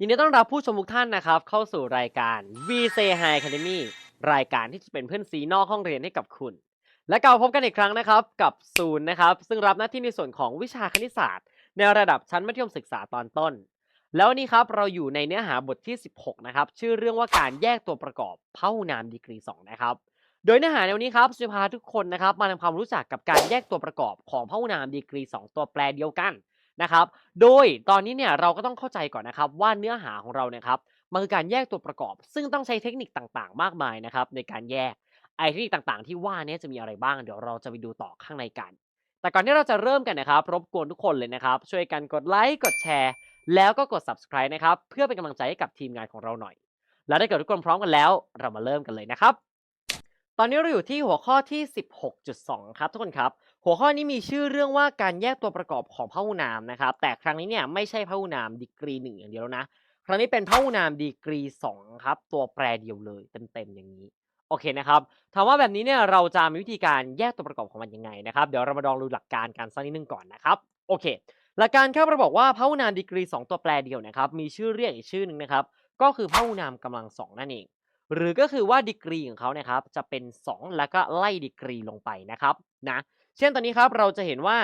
ยินดีต้อนรับผู้ชมทุกท่านนะครับ เข้าสู่รายการ V Say Hi Academy รายการที่จะเป็นเพื่อนซีนอกห้องเรียนให้กับคุณ และกลับมาพบกันอีกครั้งนะครับ กับศูนย์นะครับ ซึ่งรับหน้าที่ในส่วนของวิชาคณิตศาสตร์ ในระดับชั้นมัธยมศึกษาตอนต้น แล้ววันนี้ครับเราอยู่ในเนื้อหาบทที่ 16 นะครับ ชื่อเรื่องว่าการแยกตัวประกอบพหุนามดีกรี 2 นะครับ โดยเนื้อหาในวันนี้ครับจะพาทุกคนนะครับมาทำความรู้จักกับการแยกตัวประกอบของพหุนามดีกรี 2 ตัวแปรเดียวกัน นะครับ โดยตอนนี้เนี่ยเราก็ต้องเข้าใจก่อนนะครับว่าเนื้อหาของเราเนี่ยครับมันคือการแยกตัวประกอบ ซึ่งต้องใช้เทคนิคต่างๆ มากมายนะครับในการแยกไอ้เทคนิคต่างๆ ที่ว่าเนี้จะมีอะไรบ้าง เดี๋ยวเราจะไปดูต่อข้างในกัน แต่ก่อนที่เราจะเริ่มกันนะครับ รบกวนทุกคนเลยนะครับ ช่วยกันกดไลค์กดแชร์ แล้วก็กด subscribe นะครับเพื่อเป็นกำลังใจให้กับทีมงานของเราหน่อย แล้วถ้าเกิดทุกคนพร้อมกันแล้ว เรามาเริ่มกันเลยนะครับ ตอนนี้เราอยู่ที่หัวข้อที่ 16.2 ครับทุกคนครับ หัวข้อนี้มีชื่อเรื่องว่าการแยกตัวประกอบของพหุนามนะครับ แต่ครั้งนี้เนี่ยไม่ใช่พหุนามดีกรีหนึ่งอย่างเดียวแล้วนะ ครั้งนี้เป็นพหุนามดีกรี2ครับ ตัวแปรเดียวเลยเต็มๆอย่างนี้ โอเคนะครับ ถามว่าแบบนี้เนี่ยเราจะมีวิธีการแยกตัวประกอบของมันยังไงนะครับ เดี๋ยวเรามาลองดูหลักการกันสักนิดนึงก่อนนะครับ โอเค หลักการครับเราบอกว่าพหุนามดีกรี 2 ตัวแปรเดียวนะครับ มีชื่อเรียกอีกชื่อหนึ่งนะครับ ก็คือพหุนามกำลังสองนั่นเอง หรือก็คือว่าดีกรีของเขาเนี่ยครับ จะเป็น 2 แล้วก็ไล่ดีกรีลงไปนะครับ นะ เช่นตอนนี้ครับเราจะเห็นว่า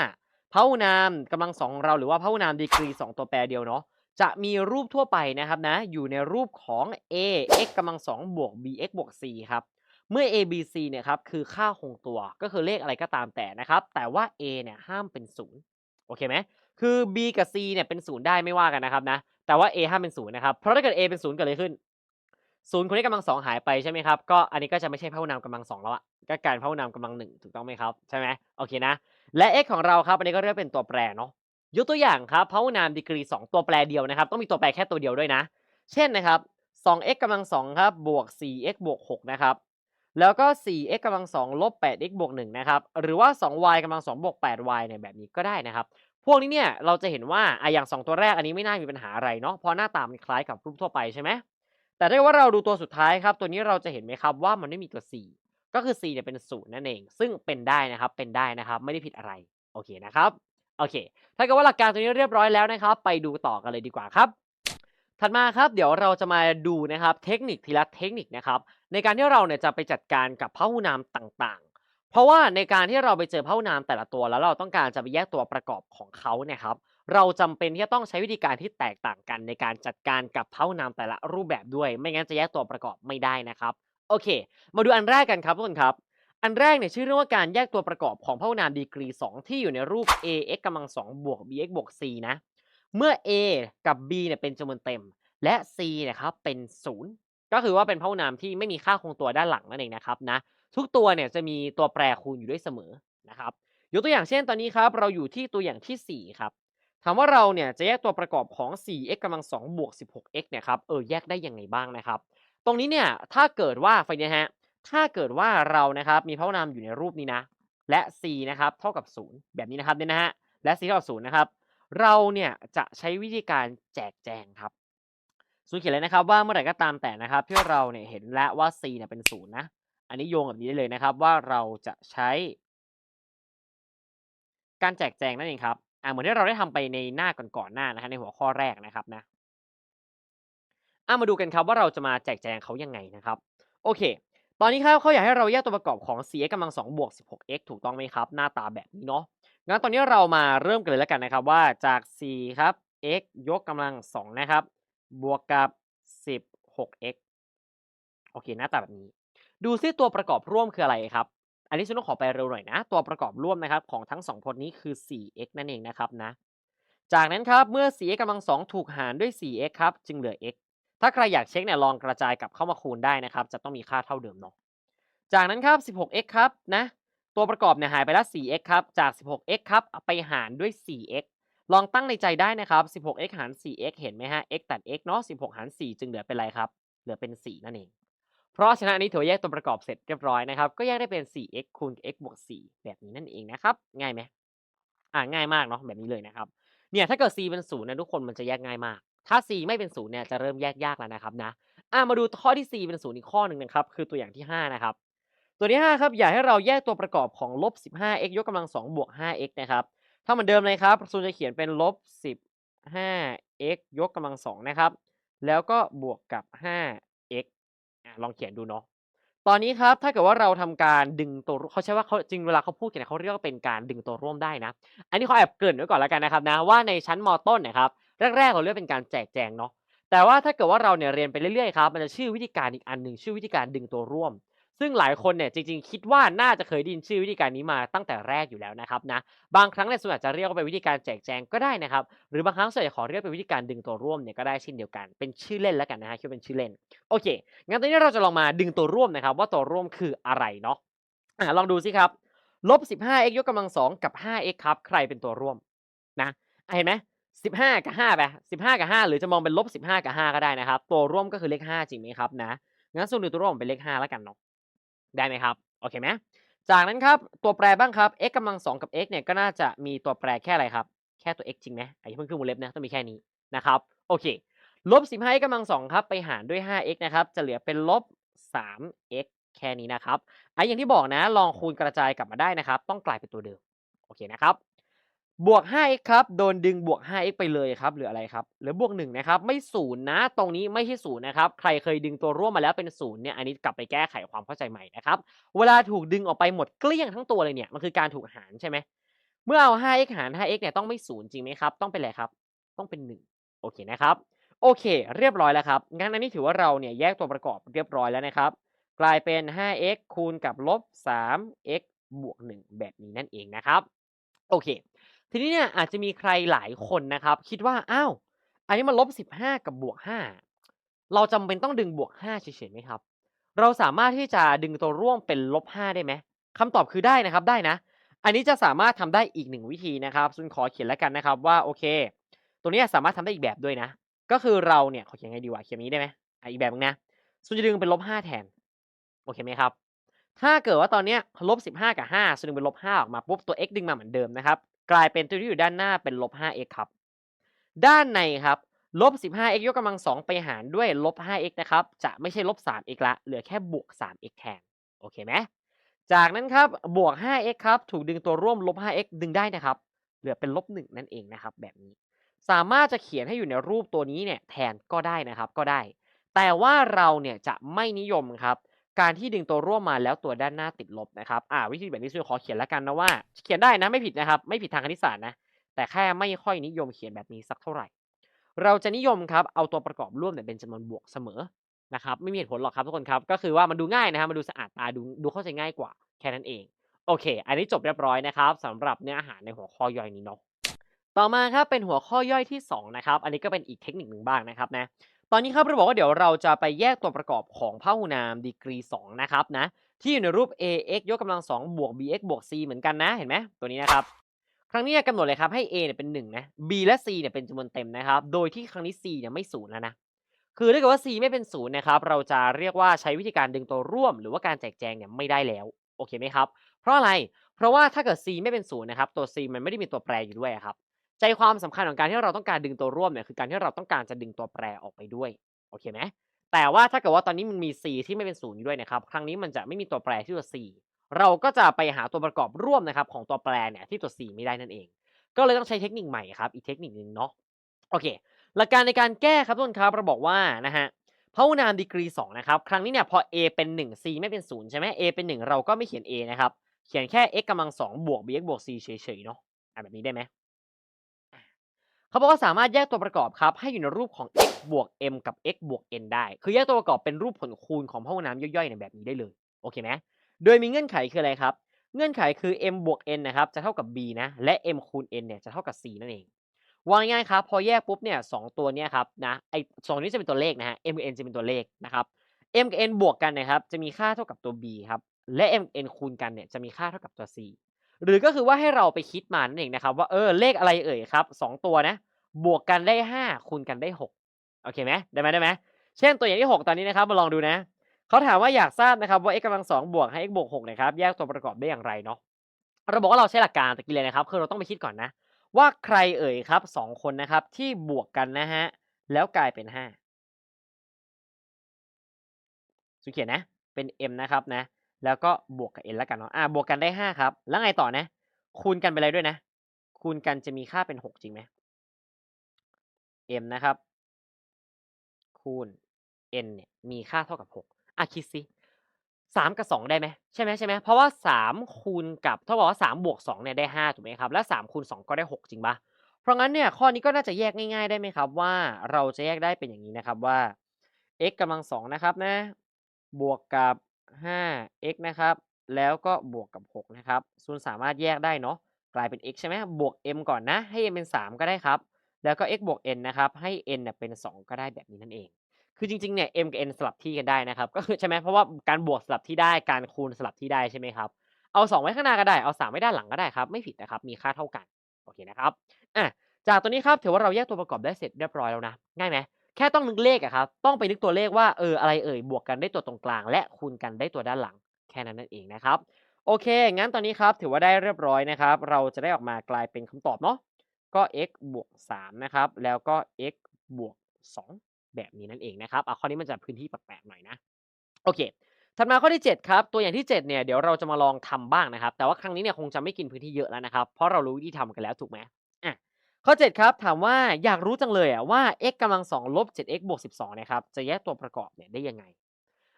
พหุนามกำลังสองของเราหรือว่าพหุนามดีกรี 2 ตัวแปรเดียวเนาะจะมีรูปทั่วไปนะครับนะอยู่ในรูปของ a x กำลังสองบวก b x บวก c ครับเมื่อ a b c เนี่ยครับคือค่าคงตัวก็คือเลขอะไรก็ตามแต่นะครับแต่ว่า a เนี่ยห้ามเป็น0โอเคไหมคือ b กับ c เนี่ยเป็น0ได้ไม่ว่ากันนะครับนะแต่ว่า a ห้ามเป็น0นะครับเพราะถ้าเกิด a เป็น0เกิดอะไรขึ้น ศูนย์คนนี้กำลังสองหายไปใช่ไหมครับ ก็อันนี้ก็จะไม่ใช่พหุนามกำลังสองแล้วอะก็กลารพหุนามกำลังหนึ่งถูกต้องไหมครับ ใช่ไหมโอเคนะ และ x ของเราครับ อันนี้ก็เรียกเป็นตัวแปรเนาะ ยกตัวอย่างครับพหุนามดีกรีสองตัวแปรเดียวนะครับ ต้องมีตัวแปรแค่ตัวเดียวด้วยนะ เช่นนะครับ 2x กำลังสองครับ บวก 4x บวก 6 นะครับ แล้วก็ 4x กำลังสองลบ 8x บวก1นะครับ หรือว่า 2y กำลังสองบวก 8y เนี่ยแบบนี้ก็ได้นะครับ พวกนี้เนี่ยเราจะเห็นว่าอะอย่าง 2 ตัวแรกอันนี้ไม่น่ามีปัญหาอะไรเนาะ เพราะหน้าตามันคล้ายกับรูปทั่วไปใช่ไหม แต่ถ้าว่าเราดูตัวสุดท้ายครับ ตัวนี้เราจะเห็นไหมครับว่ามันไม่มีตัว c ก็คือ c เนี่ยเป็นศูนย์นั่นเอง ซึ่งเป็นได้นะครับ เป็นได้นะครับ ไม่ได้ผิดอะไร โอเคนะครับ โอเค ถ้าเกิดว่าหลักการตัวนี้เรียบร้อยแล้วนะครับ ไปดูต่อกันเลยดีกว่าครับ ถัดมาครับ เดี๋ยวเราจะมาดูนะครับ เทคนิคทีละเทคนิคนะครับ ในการที่เราเนี่ยจะไปจัดการกับพหุนามต่างๆ เพราะว่าในการที่เราไปเจอพหุนามแต่ละตัว แล้วเราต้องการจะไปแยกตัวประกอบของเขาเนี่ยครับ เราจำเป็นที่จะต้องใช้วิธีการที่แตกต่างกันในการจัดการกับพหุนามแต่ละรูปแบบด้วย ไม่งั้นจะแยกตัวประกอบไม่ได้นะครับ โอเค มาดูอันแรกกันครับทุกคนครับ อันแรกเนี่ยชื่อเรื่องว่าการแยกตัวประกอบของพหุนามดีกรี 2 ที่อยู่ในรูป ax กำลัง2บวก bx บวก c นะ เมื่อ a กับ b เนี่ยเป็นจำนวนเต็ม และ c นี่ยครับเป็น 0 ก็คือว่าเป็นพหุนามที่ไม่มีค่าคงตัวด้านหลังนั่นเองนะครับนะ ทุกตัวเนี่ยจะมีตัวแปรคูณอยู่ด้วยเสมอนะครับ ยกตัวอย่างเช่นตอนนี้ครับเราอยู่ที่ตัวอย่างที่4ครับ ถามว่าเราเนี่ยจะแยกตัวประกอบของ 4x กำลัง2บวก 16x เนี่ยครับ เออ แยกได้ยังไงบ้างนะครับ ตรงนี้เนี่ย ถ้าเกิดว่าไฟเนี่ยฮะ ถ้าเกิดว่าเรานะครับ มีพหุนามอยู่ในรูปนี้นะ และ c นะครับ เท่ากับ 0 แบบนี้นะครับเนี่ยนะฮะ และ c เท่ากับ 0 นะครับ เราเนี่ยจะใช้วิธีการแจกแจงครับสูเขียนเลยนะครับว่าเมื่อไหร่ก็ตามแต่นะครับที่เราเนี่ยเห็นแล้วว่า c เนี่ยเป็น 0 นะ อันนี้โยงแบบนี้ได้เลยนะครับว่าเราจะใช้ การแจกแจงนั่นเองครับ อ่าเหมือนที่เราได้ทำไปในหน้าก่อนๆหน้านะฮะในหัวข้อแรกนะครับนะอ่ามาดูกันครับว่าเราจะมาแจกแจงเขายังไงนะครับ โอเค ตอนนี้ครับเขาอยากให้เราแยกตัวประกอบของ 4x กำลัง2บวก 16x ถูกต้องไหมครับ หน้าตาแบบนี้เนาะงั้นตอนนี้เรามาเริ่มกันเลยแล้วกันนะครับว่าจาก4ครับ x ยกกำลัง2นะครับ บวกกับ 16x โอเค หน้าตาแบบนี้ ดูซิตัวประกอบร่วมคืออะไรครับ อันนี้ฉันต้องขอไปเร็วหน่อยนะ ตัวประกอบร่วมนะครับของทั้ง2พจน์นี้คือ 4x นั่นเองนะครับนะ จากนั้นครับเมื่อ 4x กำลัง 2 ถูกหารด้วย 4x ครับจึงเหลือ x ถ้าใครอยากเช็คเนี่ยลองกระจายกลับเข้ามาคูณได้นะครับ จะต้องมีค่าเท่าเดิมเนาะ จากนั้นครับ 16x ครับนะตัวประกอบเนี่ยหายไปแล้ว 4x ครับจาก 16x ครับไปหารด้วย 4x ลองตั้งในใจได้นะครับ 16x หาร 4x เห็นไหมฮะ x ตัด x เนาะ 16 หาร 4 จึงเหลือเป็นไรครับ เหลือเป็น 4 นั่นเอง เพราะฉะนั้นอันนี้ถือว่าแยกตัวประกอบเสร็จเรียบร้อยนะครับ ก็แยกได้เป็น 4x คูณ x บวก 4 แบบนี้นั่นเองนะครับ ง่ายไหมอ่าง่ายมากเนาะแบบนี้เลยนะครับ เนี่ยถ้าเกิด c เป็น0นะทุกคนมันจะแยกง่ายมาก ถ้า c ไม่เป็น0เนี่ยจะเริ่มแยกยากแล้วนะครับนะ อ่ามาดูข้อที่ c เป็น0อีกข้อหนึ่งนะครับ คือตัวอย่างที่ 5 นะครับ ตัวที่5ครับอยากให้เราแยกตัวประกอบของลบ 15x ยกกำลัง2บวก 5x นะครับ ถ้าเหมือนเดิมเลยครับซูจะเขียนเป็นลบ 15x ยกกำลัง2นะครับ แล้วก็บวกกับ 5x ลองเขียนดูเนาะตอนนี้ครับถ้าเกิดว่าเราทำการดึงตัวเขาใช้ว่าเขาจริงเวลาเขาพูดกันเนี่ยเขาเรียกว่าเป็นการดึงตัวร่วมได้นะ อันนี้เขาแอบเกริ่นไว้ก่อนแล้วกันนะครับนะว่าในชั้นม.ต้นเนี่ยครับแรกๆเราเรียกเป็นการแจกแจงเนาะแต่ว่าถ้าเกิดว่าเราเนี่ยเรียนไปเรื่อยๆครับมันจะชื่อวิธีการอีกอันหนึ่งชื่อวิธีการดึงตัวร่วม ซึ่งหลายคนเนี่ยจริงๆ คิดว่าน่าจะเคยดินชื่อวิธีการนี้มาตั้งแต่แรกอยู่แล้วนะครับนะบางครั้งเนี่ยส่วนใหญ่จะเรียกว่าเป็นวิธีการแจกแจงก็ได้นะครับ หรือบางครั้งส่วนใหญ่ขอเรียกเป็นวิธีการดึงตัวร่วมเนี่ยก็ได้เช่นเดียวกันเป็นชื่อเล่นแล้วกันนะฮะคิดว่าเป็นชื่อเล่นโอเคงั้นตอนนี้เราจะลองมาดึงตัวร่วมนะครับ ว่าตัวร่วมคืออะไรเนาะอ่าลองดูสิครับลบ 15x ยกกำลัง 2 กับ 5x ครับ ใครเป็นตัวร่วมนะอะเห็นไหม15 กับ5ไป15 กับ 5 หรือจะมองเป็นลบ 15 กับ 5 ก็ได้นะครับ ตัวร่วมก็คือเลข 5 จริงไหมครับนะ งั้นส่วนหนึ่งตัวร่วมเป็นเลข 5 แล้วกันเนาะ ได้ไหมครับ โอเคไหมจากนั้นครับ ตัวแปรบ้างครับ x กำลัง2กับ x เนี่ยก็น่าจะมีตัวแปรแค่อะไรครับ แค่ตัว x จริงไหมไอ้เพิ่งขึ้นวงเล็บนะต้องมีแค่นี้นะครับ โอเค ลบ 15x กำลัง2ครับ ไปหารด้วย 5x นะครับ จะเหลือเป็นลบ 3x แค่นี้นะครับไอ้อย่างที่บอกนะ ลองคูณกระจายกลับมาได้นะครับ ต้องกลายเป็นตัวเดิม โอเคนะครับ บวก 5x ครับ โดนดึงบวก 5x ไปเลยครับ เหลืออะไรครับ เหลือบวก1นะครับ ไม่0นย์นะ ตรงนี้ไม่ใช่0นย์นะครับ ใครเคยดึงตัวร่วมมาแล้วเป็น0เนี่ย อันนี้กลับไปแก้ไขความเข้าใจใหม่นะครับ เวลาถูกดึงออกไปหมดเกลี้ยงทั้งตัวเลยเนี่ย มันคือการถูกหารใช่ไหม เมื่อเอา 5x หาร 5x เนี่ยต้องไม่0จริงไหมครับ ต้องเป็นอะไรครับ ต้องเป็น 1 โอเคนะครับ โอเค เรียบร้อยแล้วครับ งั้นอันนี้ถือว่าเราเนี่ยแยกตัวประกอบเรียบร้อยแล้วนะครับ กลายเป็น 5x คูณกับลบ 3x บวก 1 แบบนี้นั่นเองนะครับ โอเค ทีนี้เนี่ยอาจจะมีใครหลายคนนะครับ คิดว่าอ้าวอันนี้มันลบ15 กับบวก 5 เราจำเป็นต้องดึงบวก 5 เฉยๆไหมครับ เราสามารถที่จะดึงตัวร่วมเป็นลบ 5 ได้ไหมคำตอบคือได้นะครับได้นะ อันนี้จะสามารถทำได้อีกหนึ่งวิธีนะครับ ซึ่งขอเขียนแล้วกันนะครับว่าโอเค ตัวนี้สามารถทำได้อีกแบบด้วยนะ ก็คือเราเนี่ยขอเขียนไงดีวะเขียนนี้ได้ไหมอีกแบบนึงนะส่วนจะดึงเป็นลบ 5 แทนโอเคไหมครับ ถ้าเกิดว่าตอนเนี้ยลบ15 กับ5ส่วนดึงเป็นลบ5ออกมาปุ๊บตัว x ดึงมาเหมือนเดิมนะครับ กลายเป็นตัวที่อยู่ด้านหน้าเป็นลบ 5x ครับ ด้านในครับลบ 15x ยกกำลัง 2 ไปหารด้วยลบ 5x นะครับ จะไม่ใช่ลบ 3x ละ เหลือแค่บวก 3x แทน โอเคไหมจากนั้นครับบวก 5x ครับ ถูกดึงตัวร่วมลบ 5x ดึงได้นะครับ เหลือเป็นลบ 1 นั่นเองนะครับ แบบนี้ สามารถจะเขียนให้อยู่ในรูปตัวนี้เนี่ยแทนก็ได้นะครับ ก็ได้ แต่ว่าเราเนี่ยจะไม่นิยมครับ การที่ดึงตัวร่วมมาแล้วตัวด้านหน้าติดลบนะครับอ่าวิธีแบบนี้ซึ่งขอเขียนแล้วกันนะว่า เขียนได้นะไม่ผิดนะครับ ไม่ผิดทางคณิตศาสตร์นะ แต่แค่ไม่ค่อยนิยมเขียนแบบนี้สักเท่าไหร่ เราจะนิยมครับเอาตัวประกอบร่วมเนี่ยเป็นจำนวนบวกเสมอนะครับไม่มีเหตุผลหรอกครับทุกคนครับก็คือว่ามันดูง่ายนะครับมันดูสะอาดตาดูดูเข้าใจง่ายกว่าแค่นั้นเอง โอเค อันนี้จบเรียบร้อยนะครับสำหรับเนื้อหาในหัวข้อย่อยนี้เนาะต่อมาครับเป็นหัวข้อย่อยที่2นะครับอันนี้ก็เป็นอีกเทคนิคหนึ่งบ้างนะครับนะ ตอนนี้ครับเราบอกว่าเดี๋ยวเราจะไปแยกตัวประกอบของพหุนามดีกรี 2 นะครับนะที่อยู่ในรูป ax ยกกำลัง2บวก bx บวก c เหมือนกันนะเห็นไหมตัวนี้นะครับ ครั้งนี้กำหนดเลยครับให้ a เนี่ยเป็น1นะ b และ c เนี่ยเป็นจำนวนเต็มนะครับ โดยที่ครั้งนี้ c เนี่ยไม่ศูนย์แล้วนะคือถ้าเกิดว่า c ไม่เป็นศูนย์นะครับเราจะเรียกว่าใช้วิธีการดึงตัวร่วม หรือว่าการแจกแจงเนี่ยไม่ได้แล้วโอเคไหมครับ เพราะอะไรเพราะว่าถ้าเกิด c ไม่เป็นศูนย์นะครับตัว c มันไม่ได้มีตัวแปรอยู่ด้วยครับ ใจความสำคัญของการที่เราต้องการดึงตัวร่วมเนี่ยคือการที่เราต้องการจะดึงตัวแปรออกไปด้วยโอเคไหมแต่ว่าถ้าเกิดว่าตอนนี้มันมี c ที่ไม่เป็นศูนย์อยู่ด้วยนะครับครั้งนี้มันจะไม่มีตัวแปรที่ตัว c เราก็จะไปหาตัวประกอบร่วมนะครับของตัวแปรเนี่ยที่ตัว c ไม่ได้นั่นเอง ก็เลยต้องใช้เทคนิคใหม่ครับอีกเทคนิคหนึ่งเนาะโอเค หลักการในการแก้ครับทุกคนครับเราบอกว่านะฮะพหุนามดีกรี2นะครับครั้งนี้เนี่ยพอ a เป็น 1 c ไม่เป็น0ใช่ไหม a เป็น 1 เราก็ไม่เขียน a นะครับเขียนแค่ x กำลัง2บวก bx บวก c เฉยๆเนาะอะแบบนี้ได้ไหม เขาบอกว่าสามารถแยกตัวประกอบครับให้อยู่ในรูปของ x บวก m กับ x บวก n ได้ คือแยกตัวประกอบเป็นรูปผลคูณของพหุนามย่อยๆในแบบนี้ได้เลย โอเคไหมโดยมีเงื่อนไขคืออะไรครับ เงื่อนไขคือ m บวก n นะครับจะเท่ากับ b นะ และ m คูณ n เนี่ยจะเท่ากับ c นั่นเองวางง่ายครับพอแยกปุ๊บเนี่ยสองตัวเนี้ยครับนะไอสองนี้จะเป็นตัวเลขนะฮะ m กับ n จะเป็นตัวเลขนะครับ m กับ n บวกกันนะครับจะมีค่าเท่ากับตัว b ครับและ m กับ n คูณกันเนี่ยจะมีค่าเท่ากับตัว c หรือก็คือว่าให้เราไปคิดมานั่นเองนะครับ ว่าเออเลขอะไรเอ่ยครับสองตัวนะ บวกกันได้ 5 คูณกันได้ 6 โอเคไหมได้ไหมได้ไหมเช่นตัวอย่างที่ 6 ตอนนี้นะครับมาลองดูนะเขาถามว่าอยากทราบนะครับว่า x กำลัง2บวกให้ x บวก6นะครับแยกตัวประกอบได้อย่างไรเนาะเราบอกว่าเราใช้หลักการตะกี้เลยนะครับ คือเราต้องไปคิดก่อนนะ ว่าใครเอ่ยครับสองคนนะครับ ที่บวกกันนะฮะแล้วกลายเป็น5สุเขียนนะ เป็น m นะครับนะ แล้วก็บวกกับ n แล้วกันเนาะอ่าบวกกันได้ 5 ครับ แล้วไงต่อนะ คูณกันไปเลยด้วยนะ คูณกันจะมีค่าเป็น 6 จริงไหม m นะครับ คูณ n เนี่ยมีค่าเท่ากับ 6อะคิดสิ3กับ 2 ได้ไหมใช่ไหมใช่ไหมเพราะว่า 3 คูณกับเท่ากับว่า3บวก2เนี่ยได้ 5 ถูกไหมครับ แล้ว3คูณ 2 ก็ได้ 6 จริงปล่าเพราะงั้นเนี่ยข้อนี้ก็น่าจะแยกง่าย ๆได้ไหมครับ ว่าเราจะแยกได้เป็นอย่างนี้นะครับว่า x กำลัง2นะครับนะ บวกกับ 5x นะครับ แล้วก็บวกกับ 6 นะครับซูนสามารถแยกได้เนาะ กลายเป็น x ใช่ไหมบวก m ก่อนนะ ให้ m เป็น 3 ก็ได้ครับ แล้วก็ x บวก n นะครับ ให้ n เนี่ยเป็น 2 ก็ได้แบบนี้นั่นเอง คือจริงๆ เนี่ย m กับ n สลับที่กันได้นะครับ ก็คือใช่ไหมเพราะว่าการบวกสลับที่ได้ การคูณสลับที่ได้ใช่ไหมครับ เอา 2 ไว้ข้างหน้าก็ได้ เอา 3 ไว้ด้านหลังก็ได้ครับ ไม่ผิดนะครับ มีค่าเท่ากัน โอเคนะครับ อะ จากตัวนี้ครับ ถือว่าเราแยกตัวประกอบได้เสร็จเรียบร้อยแล้วนะ ง่ายไหม ค่ต้องนึกเลขอะครับ ต้องไปนึกตัวเลขว่าเอออะไรเอ่ยบวกกันได้ตัวตรงกลาง และคูณกันได้ตัวด้านหลัง แค่นั้นนั่นเองนะครับ โอเค งั้นตอนนี้ครับถือว่าได้เรียบร้อยนะครับ เราจะได้ออกมากลายเป็นคำตอบเนาะ ก็ x บวก3นะครับ แล้วก็ x บวก 2 แบบนี้นั่นเองนะครับอะข้อนี้มันจะพื้นที่แปลกๆหน่อยนะ โอเค ถัดมาข้อที่ 7 ครับ ตัวอย่างที่ 7 เนี่ย เดี๋ยวเราจะมาลองทำบ้างนะครับ แต่ว่าครั้งนี้เนี่ยคงจะไม่กินพื้นที่เยอะแล้วนะครับ เพราะเรารู้วิธีทำกันแล้วถูกไหม ข้อ 7 ครับ ถามว่าอยากรู้จังเลยอะว่า x กำลัง2ลบ 7x บวก 12นะครับจะแยกตัวประกอบเนี่ยได้ยังไง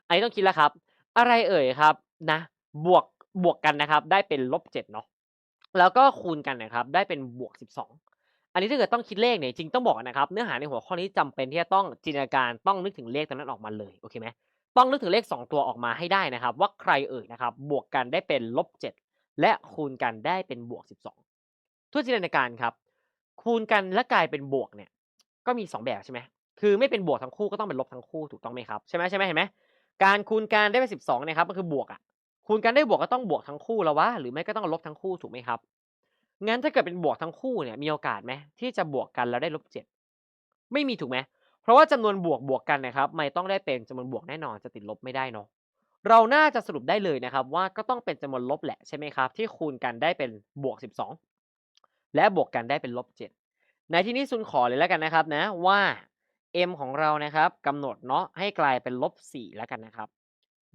ไอ้ต้องคิดแล้วครับ อะไรเอ่ยครับนะบวกบวกกันนะครับ ได้เป็นลบ7เนาะแล้วก็คูณกันนะครับ ได้เป็นบวก 12 อันนี้ถ้าเกิดต้องคิดเลขเนี่ยจริงต้องบอกนะครับ เนื้อหาในหัวข้อนี้จำเป็นที่จะต้องจินตนาการต้องนึกถึงเลขตัวนั้นออกมาเลยโอเคไหมต้องนึกถึงเลข 2 ตัวออกมาให้ได้นะครับ ว่าใครเอ่ยนะครับ บวกกันได้เป็นลบ7และคูณกันได้เป็นบวก 12ทุกจินตนาการครับ คูณกันและกลายเป็นบวกเนี่ย ก็มี 2 แบบใช่ไหมคือไม่เป็นบวกทั้งคู่ก็ต้องเป็นลบทั้งคู่ถูกต้องไหมครับใช่ไหมใช่ไหมเห็นไหมการคูณกันได้เป็น12เนี่ยครับก็คือบวกอะคูณกันได้บวกก็ต้องบวกทั้งคู่แล้ววะหรือไม่ก็ต้องลบทั้งคู่ถูกไหมครับงั้นถ้าเกิดเป็นบวกทั้งคู่เนี่ยมีโอกาสไหมที่จะบวกกันแล้วได้ลบเจ็ดไม่มีถูกไหมเพราะว่าจำนวนบวกบวกกันนะครับไม่ต้องได้เป็นจำนวนบวกแน่นอนจะติดลบไม่ได้เนาะเราน่าจะสรุปได้เลยนะครับว่าก็ต้องเป็นจำนวนลบแหละใช่ไหมครับที่คูณกันได้เป็นบวก 12 และบวกกันได้เป็นลบ7ในที่นี้ซุนขอเลยแล้วกันนะครับนะว่า m ของเรานะครับกำหนดเนาะให้กลายเป็นลบ4แล้วกันนะครับ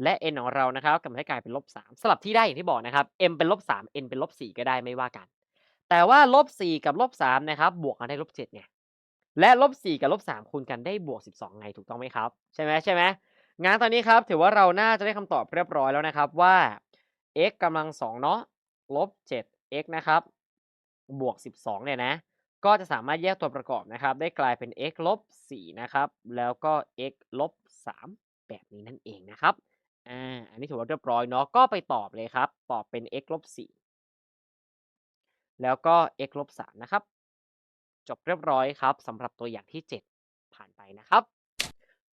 และ n ของเรานะครับกำหนดให้กลายเป็นลบ3สลับที่ได้อย่างที่บอกนะครับ m เป็นลบ3 n เป็นลบ4ก็ได้ไม่ว่ากัน แต่ว่าลบ4กับลบ3นะครับบวกกันได้ลบ7ไงและลบ4กับลบ3คูณกันได้บวก 12 ไงถูกต้องไหมครับ ใช่ไหมใช่ไหมงั้นตอนนี้ครับถือว่าเราน่าจะได้คำตอบเรียบร้อยแล้วนะครับว่า x กำลัง2เนาะลบ 7x นะครับ บวก 12 เนี่ยนะ ก็จะสามารถแยกตัวประกอบนะครับ ได้กลายเป็น x ลบ4นะครับ แล้วก็ x ลบ3แบบนี้นั่นเองนะครับ อ่า อันนี้ถือว่าเรียบร้อยเนาะ ก็ไปตอบเลยครับ ตอบเป็น x ลบ4แล้วก็ x ลบ3นะครับ จบเรียบร้อยครับสำหรับตัวอย่างที่ 7 ผ่านไปนะครับ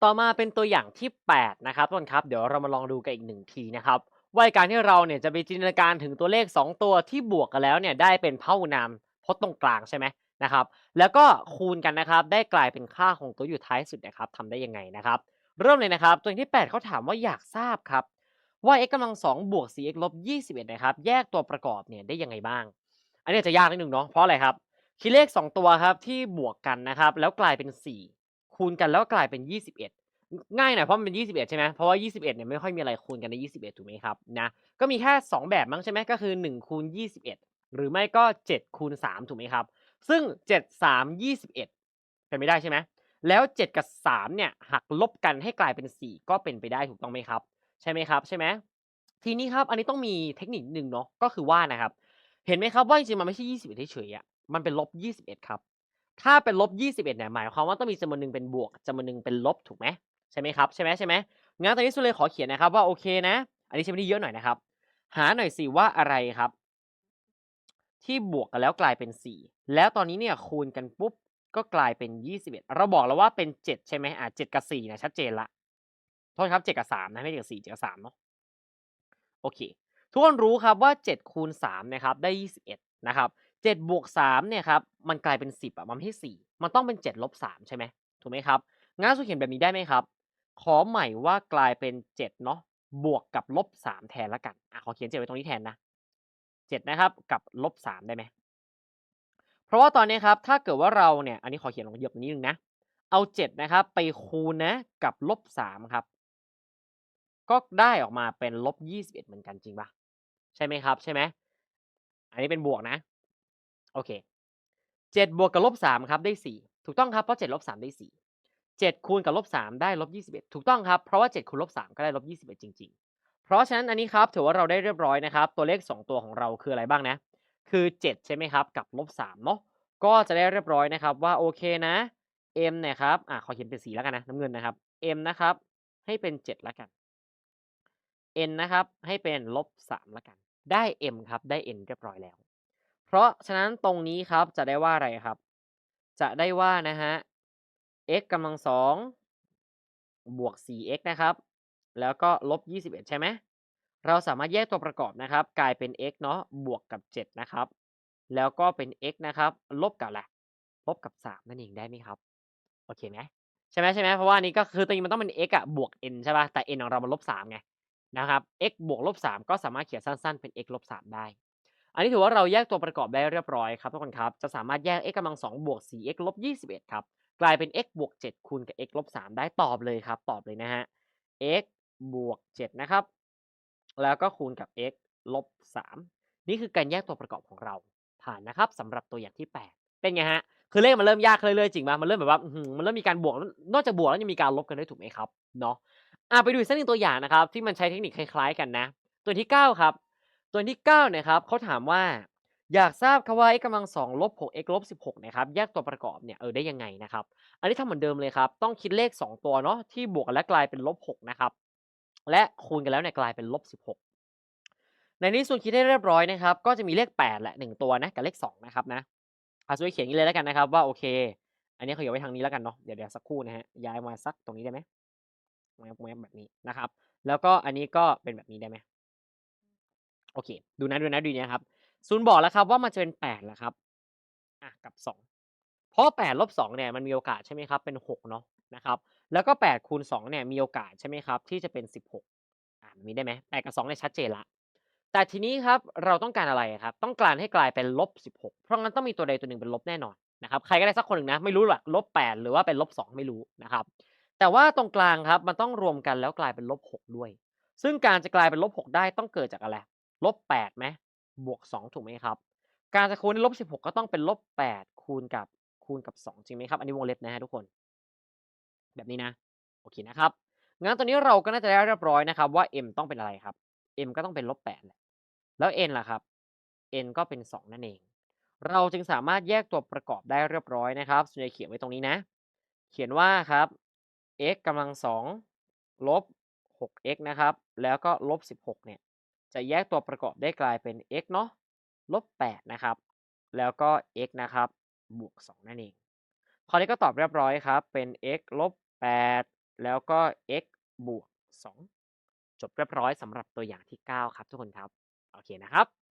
ต่อมาเป็นตัวอย่างที่ 8 นะครับทุกคนครับ เดี๋ยวเรามาลองดูกันอีกหนึ่งทีนะครับ ว่าการที่เราเนี่ยจะไปจินตนาการถึงตัวเลข 2 ตัวที่บวกกันแล้วเนี่ยได้เป็นเผ่านามพจน์ตรงกลางใช่ไหมนะครับ แล้วก็คูณกันนะครับ ได้กลายเป็นค่าของตัวอยู่ท้ายสุดนะครับทำได้ยังไงนะครับ เริ่มเลยนะครับ ตัวองที่ 8เขาถามว่าอยากทราบครับ ว่า x กำลัง2บวก 4x ลบ21นะครับแยกตัวประกอบเนี่ยได้ยังไงบ้าง อันนี้จะยากนิดนึงเนาะเพราะอะไรครับคิดเลข 2 ตัวครับที่บวกกันนะครับ แล้วกลายเป็น 4 คูณกันแล้วกลายเป็น 21 ง่ายหน่อยเพราะมันเป็น21ใช่ไหมเพราะว่า21เนี่ยไม่ค่อยมีอะไรคูณกันใน 21 ถูกไหมครับนะก็มีแค่ 2 แบบมั้งใช่ไหมก็คือ1คูณ21 หรือไม่ก็7คูณ3ถูกไหมครับ ซึ่ง 7 3 21เป็นไม่ได้ใช่ไหมแล้ว 7 กับ 3 เนี่ยหักลบกันให้กลายเป็น 4 ก็เป็นไปได้ถูกต้องไหมครับ ใช่ไหมครับใช่ไหมทีนี้ครับอันนี้ต้องมีเทคนิคหนึ่งเนาะก็คือว่านะครับ เห็นไหมครับว่าจริงๆมันไม่ใช่21เฉยๆอะมันเป็นลบ21ครับถ้าเป็นลบ21เนี่ยหมายความว่าต้องมีจำนวนหนึ่งเป็นบวกจำนวนหนึ่งเป็นลบถูกไหม ใช่ไหมครับใช่ไหมใช่ไหมงั้นตอนนี้สุเลยขอเขียนนะครับว่าโอเคนะ อันนี้ใช้ไม่ได้เยอะหน่อยนะครับ หาหน่อยสิว่าอะไรครับ ที่บวกกันแล้วกลายเป็น 4 แล้วตอนนี้เนี่ยคูณกันปุ๊บก็กลายเป็น 21 เราบอกแล้วว่าเป็น 7 ใช่ไหมอะ7กับ4นะชัดเจนละโทษครับ 7 กับ 3 นะไม่ใช่กับ4 7กับ3เนาะโอเค ทุกคนรู้ครับว่า 7 คูณ3นะครับได้ 21 นะครับ7บวก3เนี่ยครับมันกลายเป็น 10อะมันไม่ใช่4มันต้องเป็น7ลบ3ใช่ไหมถูกไหมครับงั้นสุเขียนแบบนี้ได้ไหมครับ ขอใหม่ว่ากลายเป็น7เนาะบวกกับลบ3แทนละกันอะขอเขียน7ไว้ตรงนี้แทนนะ7นะครับกับลบ3ได้ไหมเพราะว่าตอนนี้ครับถ้าเกิดว่าเราเนี่ยอันนี้ขอเขียนลงเยอะนิดนึงนะเอา7นะครับไปคูณนะกับลบ3ครับก็ได้ออกมาเป็นลบ21เอ็ดเหมือนกันจริงปะใช่ไหมครับใช่ไหมอันนี้เป็นบวกนะโอเค7บวกกับลบ3ครับได้4ถูกต้องครับเพราะ7ลบ3ได้สี่ 7คูณกับลบ3ได้ลบ21 ถูกต้องครับ เพราะว่า 7คูณลบ3ก็ได้ลบ21 จริง ๆ เพราะฉะนั้นอันนี้ครับถือว่าเราได้เรียบร้อยนะครับ ตัวเลข 2 ตัวของเราคืออะไรบ้างนะ คือ 7 ใช่ไหมครับ กับลบ3เนาะ ก็จะได้เรียบร้อยนะครับว่าโอเคนะ m เนี่ยครับ อ่าขอเขียนเป็นสีแล้วกันนะน้ำเงินนะครับ m นะครับ ให้เป็น 7 แล้วกัน n นะครับ ให้เป็นลบ3แล้วกัน ได้ m ครับ ได้ n เรียบร้อยแล้ว เพราะฉะนั้นตรงนี้ครับจะได้ว่าอะไรครับ จะได้ว่านะฮะ x กำลัง2บวก 4x นะครับ แล้วก็ลบ 21 ใช่ไหม เราสามารถแยกตัวประกอบนะครับ กลายเป็น x เนาะบวกกับ 7 นะครับ แล้วก็เป็น x นะครับ ลบกับอะไรลบกับ 3 นั่นเองได้ไหมครับ โอเคไหมใช่ไหมใช่ไหมเพราะว่านี้ก็คือตรงนี้มันต้องเป็น x อะบวก n ใช่เปล่าแต่ n ของเรามันลบ3ไงนะครับ x บวกลบ3ก็สามารถเขียนสั้นๆ เป็น x ลบ3ได้ อันนี้ถือว่าเราแยกตัวประกอบได้เรียบร้อยครับทุกคนครับ จะสามารถแยก x กำลัง2บวก 4x ลบ 21 ครับ กลายเป็น x บวก 7 คูณกับ x ลบ 3 ได้ตอบเลยครับ ตอบเลยนะฮะ x บวก 7 นะครับ แล้วก็คูณกับ x ลบ 3 นี่คือการแยกตัวประกอบของเรา ผ่านนะครับสำหรับตัวอย่างที่ 8 เป็นไงฮะ คือเลขมันเริ่มยากเรื่อยๆจริงเปล่ามันเริ่มแบบว่ามันเริ่มมีการบวก นอกจากบวกแล้วยังมีการลบกันด้วยถูกไหมครับ เนาะอ่าไปดูอีกสักหนึ่งตัวอย่างนะครับ ที่มันใช้เทคนิคคล้ายๆกันนะ ตัวที่ 9 ครับ ตัวที่9เนี่ยครับเขาถามว่า อยากทราบครับว่า x กำลัง2ลบ 6x ลบ16นี่ยครับแยกตัวประกอบเนี่ยเออได้ยังไงนะครับอันนี้ทำเหมือนเดิมเลยครับ ต้องคิดเลข 2 ตัวเนาะที่บวกกันแล้วกลายเป็นลบ6นะครับและคูณกันแล้วเนี่ยกลายเป็นลบ16 ในนี้ส่วนคิดให้เรียบร้อยนะครับ ก็จะมีเลข 8 แหละ 1 ตัวนะกับเลข 2 นะครับนะอาช่วยเขียนนี้เลยแล้วกันนะครับว่าโอเค อันนี้เขยับไว้ทางนี้แล้วกันเนาะเดี๋ยวเดี๋ยวสักครู่นะฮะย้ายมาสักตรงนี้ได้ไหมแวบๆแบบนี้นะครับ แล้วก็อันนี้ก็เป็นแบบนี้ได้ไหมโอเค ดูนะดูนะดูนะครับ ศูนย์บอกแล้วครับว่ามันจะเป็น8แหละครับอ่ากับ2เพราะ8ลบ2เนี่ยมันมีโอกาสใช่ไหมครับเป็น6เนาะนะครับ แล้วก็8คูณ2เนี่ยมีโอกาสใช่ไหมครับที่จะเป็น16อ่าแบบนี้ได้ไหม8กับ2เนี่ยชัดเจนล้วแต่ทีนี้ครับเราต้องการอะไรครับ ต้องการให้กลายเป็นลบ16เพราะงั้นต้องมีตัวใดตัวหนึ่งเป็นลบแน่นอนนะครับใครก็ได้สักคนหนึ่งนะไม่รู้หรอกลบ8หรือว่าเป็นลบ2ไม่รู้นะครับแต่ว่าตรงกลางครับมันต้องรวมกันแล้วกลายเป็นลบ6ด้วย ซึ่งการจะกลายเป็นลบ6ได้ต้องเกิดจากอะไรลบ8ไหม บวก 2 ถูกไหมครับ การจะคูณลบ 16 ก็ต้องเป็นลบ 8 คูณกับคูณกับ 2 จริงไหมครับ อันนี้วงเล็บนะครับทุกคน แบบนี้นะ โอเคนะครับ งั้นตอนนี้เราก็น่าจะได้เรียบร้อยนะครับ ว่า m ต้องเป็นอะไรครับ m ก็ต้องเป็นลบ8แหละ แล้ว n ล่ะครับ n ก็เป็น 2 นั่นเอง เราจึงสามารถแยกตัวประกอบได้เรียบร้อยนะครับส่วนใหญ่เขียนไว้ตรงนี้นะ เขียนว่าครับ x กำลัง2ลบ 6x นะครับ แล้วก็ลบ 16 เนี่ย จะแยกตัวประกอบได้กลายเป็น x เนาะลบ 8 นะครับ แล้วก็ x นะครับ บวก 2 นั่นเอง ข้อนี้ก็ตอบเรียบร้อยครับ เป็น x ลบ 8 แล้วก็ x บวก 2 จบเรียบร้อยสำหรับตัวอย่างที่ 9 ครับทุกคนครับ โอเคนะครับ